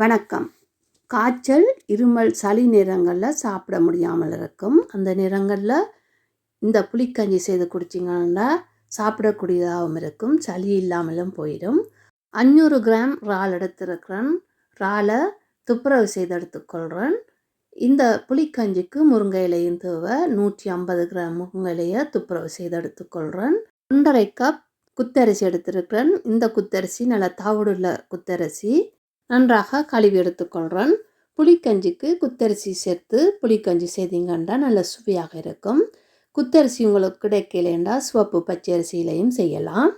வணக்கம். காய்ச்சல் இருமல் சளி நேரங்களில் சாப்பிட முடியாமல் இருக்கும். அந்த நேரங்களில் இந்த புளிக்கஞ்சி செய்து குடிச்சிங்கன்னா சாப்பிடக்கூடியதாகவும் இருக்கும். சளி இல்லாமலும் போயிடும். அஞ்சூறு கிராம் இறால் எடுத்திருக்கிறேன். இறாலை துப்புரவு செய்து எடுத்துக்கொள்கிறேன் இந்த புளிக்கஞ்சிக்கு முருங்கை இலையும் தேவை. நூற்றி ஐம்பது கிராம் முருங்கை இலையை துப்புரவு செய்து எடுத்துக்கொள்கிறேன் ஒன்றரை கப் குத்தரிசி எடுத்திருக்கிறேன். இந்த குத்தரிசி நல்லா தவிடுள்ள குத்தரிசி. நன்றாக கழுவி எடுத்துக்கொள்கிறேன் புளிக்கஞ்சிக்கு குத்தரிசி சேர்த்து புளிக்கஞ்சி செய்தீங்கன்னா நல்ல சுவையாக இருக்கும். குத்தரிசி உங்களுக்கு கிடைக்கலேண்டா சிவப்பு பச்சரிசியிலையும் செய்யலாம்.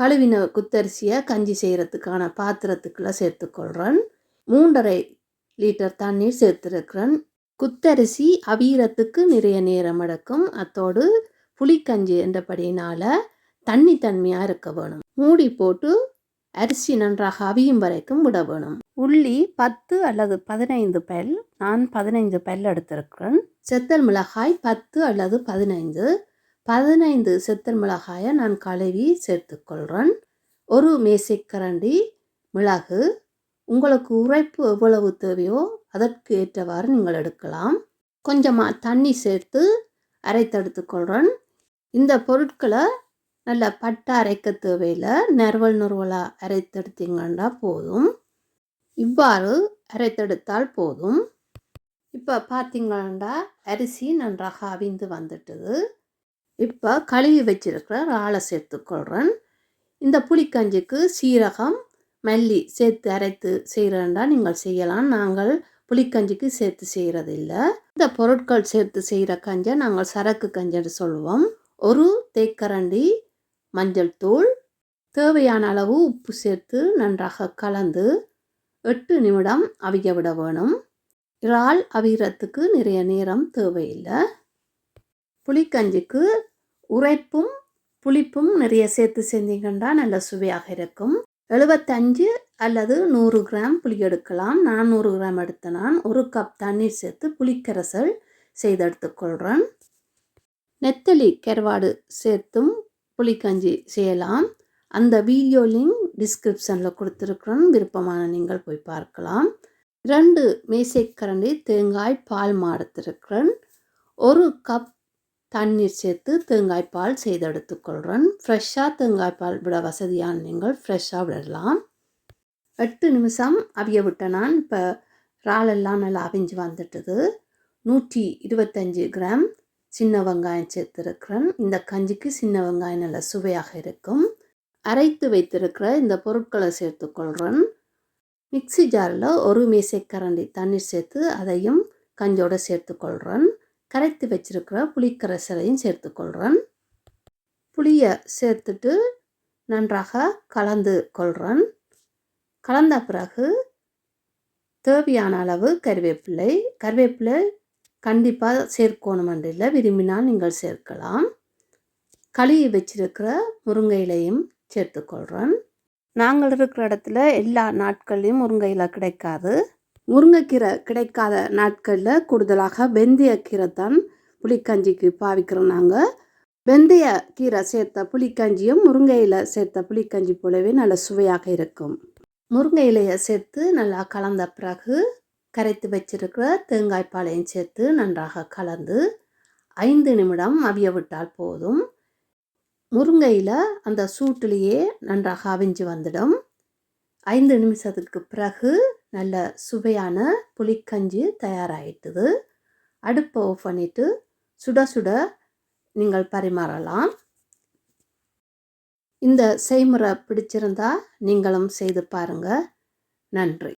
கழுவின குத்தரிசியை கஞ்சி செய்கிறதுக்கான பாத்திரத்துக்குள்ளே சேர்த்துக்கொள்கிறேன் மூன்றரை லிட்டர் தண்ணீர் சேர்த்துருக்கிறேன். குத்தரிசி அவியறத்துக்கு நிறைய நேரம் எடுக்கும். அத்தோடு புளிக்கஞ்சி என்றபடியினால் தண்ணி தன்மையாக இருக்க வேணும். மூடி போட்டு அரிசி நன்றாக அவியும் வரைக்கும் விட வேணும். உள்ளி பத்து அல்லது பதினைந்து பெல் நான் பதினைந்து பெல் எடுத்திருக்கிறேன். செத்தல் மிளகாய் பத்து அல்லது பதினைந்து. பதினைந்து செத்தல் மிளகாயை நான் கழுவி சேர்த்துக்கொள்கிறேன் ஒரு மேசைக்கரண்டி மிளகு. உங்களுக்கு உரைப்பு எவ்வளவு தேவையோ அதற்கு ஏற்றவாறு நீங்கள் எடுக்கலாம். கொஞ்சமாக தண்ணி சேர்த்து அரைத்தெடுத்துக்கொள்கிறேன் இந்த பொருட்களை நல்ல பட்டை அரைக்க தேவையில்லை. நறுவல் நறுவலாக அரைத்தெடுத்தீங்கன்னா போதும். இவ்வாறு அரைத்தெடுத்தால் போதும். இப்போ பார்த்தீங்கன்னா அரிசி நன்றாக அவிந்து வந்துட்டுது. இப்போ கழுவி வச்சிருக்கிற இறாலை சேர்த்துக்கொள்கிறேன் இந்த புளிக்கஞ்சிக்கு சீரகம் மல்லி சேர்த்து அரைத்து செய்கிறேன்டா நீங்கள் செய்யலாம். நாங்கள் புளிக்கஞ்சிக்கு சேர்த்து செய்கிறதில்ல இந்த பொருட்கள் சேர்த்து செய்கிற கஞ்சை நாங்கள் சரக்கு கஞ்சன்னு சொல்லுவோம். ஒரு தேக்கரண்டி மஞ்சள் தூள் தேவையான அளவு உப்பு சேர்த்து நன்றாக கலந்து எட்டு நிமிடம் அவிய விட வேணும். இறால் அவிகிறத்துக்கு நிறைய நேரம் தேவையில்லை. புளிக்கஞ்சிக்கு உரைப்பும் புளிப்பும் நிறைய சேர்த்து செஞ்சீங்கன்னா நல்ல சுவையாக இருக்கும். எழுபத்தஞ்சு அல்லது நூறு கிராம் புளி எடுக்கலாம். நான் நூறு கிராம் எடுத்த நான் ஒரு கப் தண்ணீர் சேர்த்து புளிக்கரசல் செய்து எடுத்துக்கொள்கிறேன் நெத்தலி கருவாடு சேர்த்தும் புளிக்கஞ்சி செய்யலாம். அந்த வீடியோ லிங்க் டிஸ்கிரிப்ஷனில் கொடுத்துருக்குறோம். விருப்பமான நீங்கள் போய் பார்க்கலாம். ரெண்டு மேசைக்கரண்டி தேங்காய் பால் மாடுத்திருக்கிறேன். ஒரு கப் தண்ணீர் சேர்த்து தேங்காய் பால் செய்து எடுத்துக்கொள்கிறேன் ஃப்ரெஷ்ஷாக தேங்காய் பால் விட வசதியான நீங்கள் ஃப்ரெஷ்ஷாக விடலாம். எட்டு நிமிஷம் அவிய விட்ட நான் இப்போ இறாலெல்லாம் நல்லா அவிஞ்சு வந்துட்டுது. நூற்றி இருபத்தஞ்சி கிராம் சின்ன வெங்காயம் சேர்த்துருக்கிறேன். இந்த கஞ்சிக்கு சின்ன வெங்காயம் நல்ல சுவையாக இருக்கும். அரைத்து வைத்திருக்கிற இந்த பொருட்களை சேர்த்துக்கொள்கிறேன் மிக்சி ஜாரில் ஒரு மேசைக்கரண்டி தண்ணீர் சேர்த்து அதையும் கஞ்சோடு சேர்த்துக்கொள்கிறேன் கரைத்து வச்சிருக்கிற புளிக்கரைசலையும் சேர்த்துக்கொள்கிறேன் புளியை சேர்த்துட்டு நன்றாக கலந்து கொள்கிறேன் கலந்த பிறகு தேவையான அளவு கருவேப்பிலை கருவேப்பிலை கண்டிப்பாக சேர்க்கணும் இல்லை. விரும்பினால் நீங்கள் சேர்க்கலாம். களி வச்சிருக்கிற முருங்கை இலையும் சேர்த்துக்கொள்கிறேன் நாங்கள் இருக்கிற இடத்துல எல்லா நாட்கள்லையும் முருங்கை இலை கிடைக்காது. முருங்கைக்கீரை கிடைக்காத நாட்களில் கூடுதலாக வெந்தயக்கீரை தான் புளிக்கஞ்சிக்கு பாவிக்கிறோம் நாங்கள் வெந்தய கீரை சேர்த்த புளிக்கஞ்சியும் முருங்கை இலை சேர்த்த புளிக்கஞ்சி போலவே நல்ல சுவையாக இருக்கும். முருங்கை இலையை சேர்த்து நல்லா கலந்த பிறகு கரைத்து வச்சிருக்கிற தேங்காய் பாலையும் சேர்த்து நன்றாக கலந்து ஐந்து நிமிடம் அவிய விட்டால் போதும். முருங்கையில் அந்த சூட்டிலேயே நன்றாக அவிஞ்சு வந்துடும். ஐந்து நிமிஷத்துக்கு பிறகு நல்ல சுவையான புளிக்கஞ்சி தயாராகிட்டுது அடுப்பை ஆஃப் பண்ணிவிட்டு சுட சுட நீங்கள் பரிமாறலாம். இந்த செய்முறை பிடிச்சிருந்தா நீங்களும் செய்து பாருங்கள் நன்றி.